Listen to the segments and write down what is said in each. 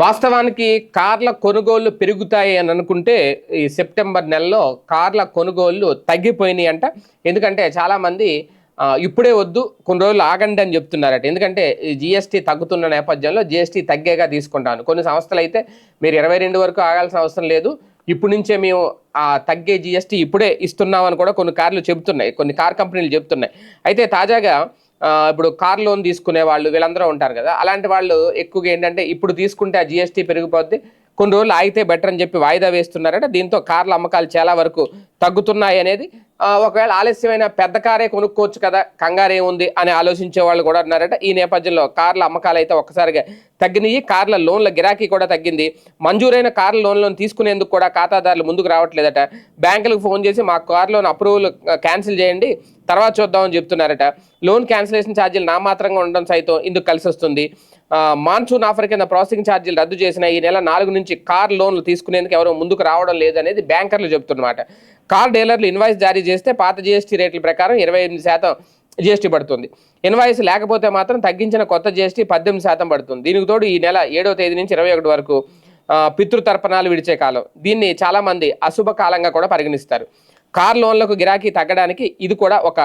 వాస్తవానికి కార్ల కొనుగోళ్ళు పెరుగుతాయి అని అనుకుంటే ఈ సెప్టెంబర్ నెలలో కార్ల కొనుగోళ్ళు తగ్గిపోయినాయి అంట. ఎందుకంటే చాలామంది ఇప్పుడే వద్దు కొన్ని రోజులు ఆగండి అని చెప్తున్నారట. ఎందుకంటే జిఎస్టీ తగ్గుతున్న నేపథ్యంలో జిఎస్టీ తగ్గేగా తీసుకుంటాను. కొన్ని సంస్థలు అయితే మీరు ఇరవై రెండు వరకు ఆగాల్సిన అవసరం లేదు. ఇప్పుడు నుంచే మేము ఆ తగ్గే జిఎస్టీ ఇప్పుడే ఇస్తున్నామని కూడా కొన్ని కార్లు చెబుతున్నాయి. కొన్ని కార్ కంపెనీలు చెబుతున్నాయి. అయితే తాజాగా ఇప్పుడు కార్ లోన్ తీసుకునే వాళ్ళు వీళ్ళందరూ ఉంటారు కదా. అలాంటి వాళ్ళు ఎక్కువగా ఏంటంటే ఇప్పుడు తీసుకుంటే ఆ జిఎస్టీ పెరిగిపోద్ది. కొన్ని రోజులు ఆగితే బెటర్ అని చెప్పి వాయిదా వేస్తున్నారట. దీంతో కార్ల అమ్మకాలు చాలా వరకు తగ్గుతున్నాయి అనేది. ఒకవేళ ఆలస్యమైన పెద్ద కారే కొనుక్కోవచ్చు కదా కంగారు ఏముంది అని ఆలోచించే వాళ్ళు కూడా ఉన్నారట. ఈ నేపథ్యంలో కార్ల అమ్మకాలు అయితే ఒక్కసారిగా తగ్గినాయి. కార్ల లోన్ల గిరాకీ కూడా తగ్గింది. మంజూరైన కార్ల లోన్లను తీసుకునేందుకు కూడా ఖాతాదారులు ముందుకు రావట్లేదట. బ్యాంకులకు ఫోన్ చేసి మా కార్ లోన్ అప్రూవల్ క్యాన్సిల్ చేయండి. తర్వాత చూద్దామని చెప్తున్నారట. లోన్ క్యాన్సిలేషన్ ఛార్జీలు నామాత్రంగా ఉండడం సైతం ఇందుకు కలిసి వస్తుంది. మాన్సూన్ ఆఫర్ కింద ప్రాసెసింగ్ ఛార్జీలు రద్దు చేసిన ఈ నెల నాలుగు నుంచి కార్ లోన్లు తీసుకునేందుకు ఎవరు ముందుకు రావడం లేదనేది బ్యాంకర్లు చెబుతున్నమాట కార్ డీలర్లు ఇన్వాయిస్ జారీ చేస్తే పాత జీఎస్టీ రేట్ల ప్రకారం ఇరవై ఎనిమిది శాతం జీఎస్టీ పడుతుంది. ఇన్వాయిస్ లేకపోతే మాత్రం తగ్గించిన కొత్త జీఎస్టీ పద్దెనిమిది శాతం పడుతుంది. దీనికి తోడు ఈ నెల ఏడవ తేదీ నుంచి ఇరవై ఒకటి వరకు పితృతర్పణాలు విడిచే కాలం. దీన్ని చాలామంది అశుభ కాలంగా కూడా పరిగణిస్తారు. కార్ లోన్లకు గిరాకీ తగ్గడానికి ఇది కూడా ఒక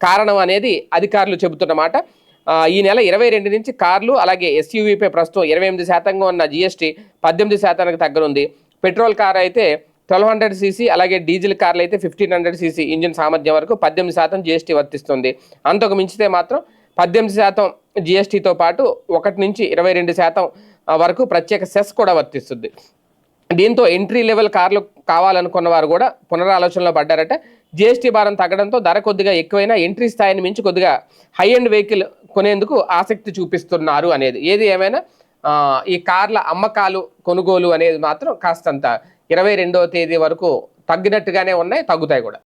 కారణం అనేది అధికారులు చెబుతున్నమాట. ఈ నెల ఇరవై రెండు నుంచి కార్లు అలాగే ఎస్యూవీపై ప్రస్తుతం ఇరవై ఎనిమిది శాతంగా ఉన్న జీఎస్టీ పద్దెనిమిది శాతానికి తగ్గనుంది. పెట్రోల్ కార్ అయితే ట్వెల్వ్ హండ్రెడ్ సీసీ అలాగే డీజిల్ కార్లు అయితే ఫిఫ్టీన్ హండ్రెడ్ సీసీ ఇంజిన్ సామర్థ్యం వరకు పద్దెనిమిది శాతం జీఎస్టీ వర్తిస్తుంది. అంతకు మించితే మాత్రం పద్దెనిమిది శాతం జీఎస్టీతో పాటు ఒకటి నుంచి ఇరవై రెండు శాతం వరకు ప్రత్యేక సెస్ కూడా వర్తిస్తుంది. దీంతో ఎంట్రీ లెవెల్ కార్లు కావాలనుకున్న వారు కూడా పునరాలోచనలో పడ్డారట. జీఎస్టీ భారం తగ్గడంతో ధర కొద్దిగా ఎక్కువైనా ఎంట్రీ స్థాయిని మించి కొద్దిగా హై ఎండ్ వెహికల్ కొనేందుకు ఆసక్తి చూపిస్తున్నారు అనేది. ఏది ఏమైనా ఈ కార్ల అమ్మకాలు కొనుగోలు అనేది మాత్రం కాస్తంత ఇరవై రెండవ తేదీ వరకు తగ్గినట్టుగానే ఉన్నాయి తగ్గుతాయి కూడా.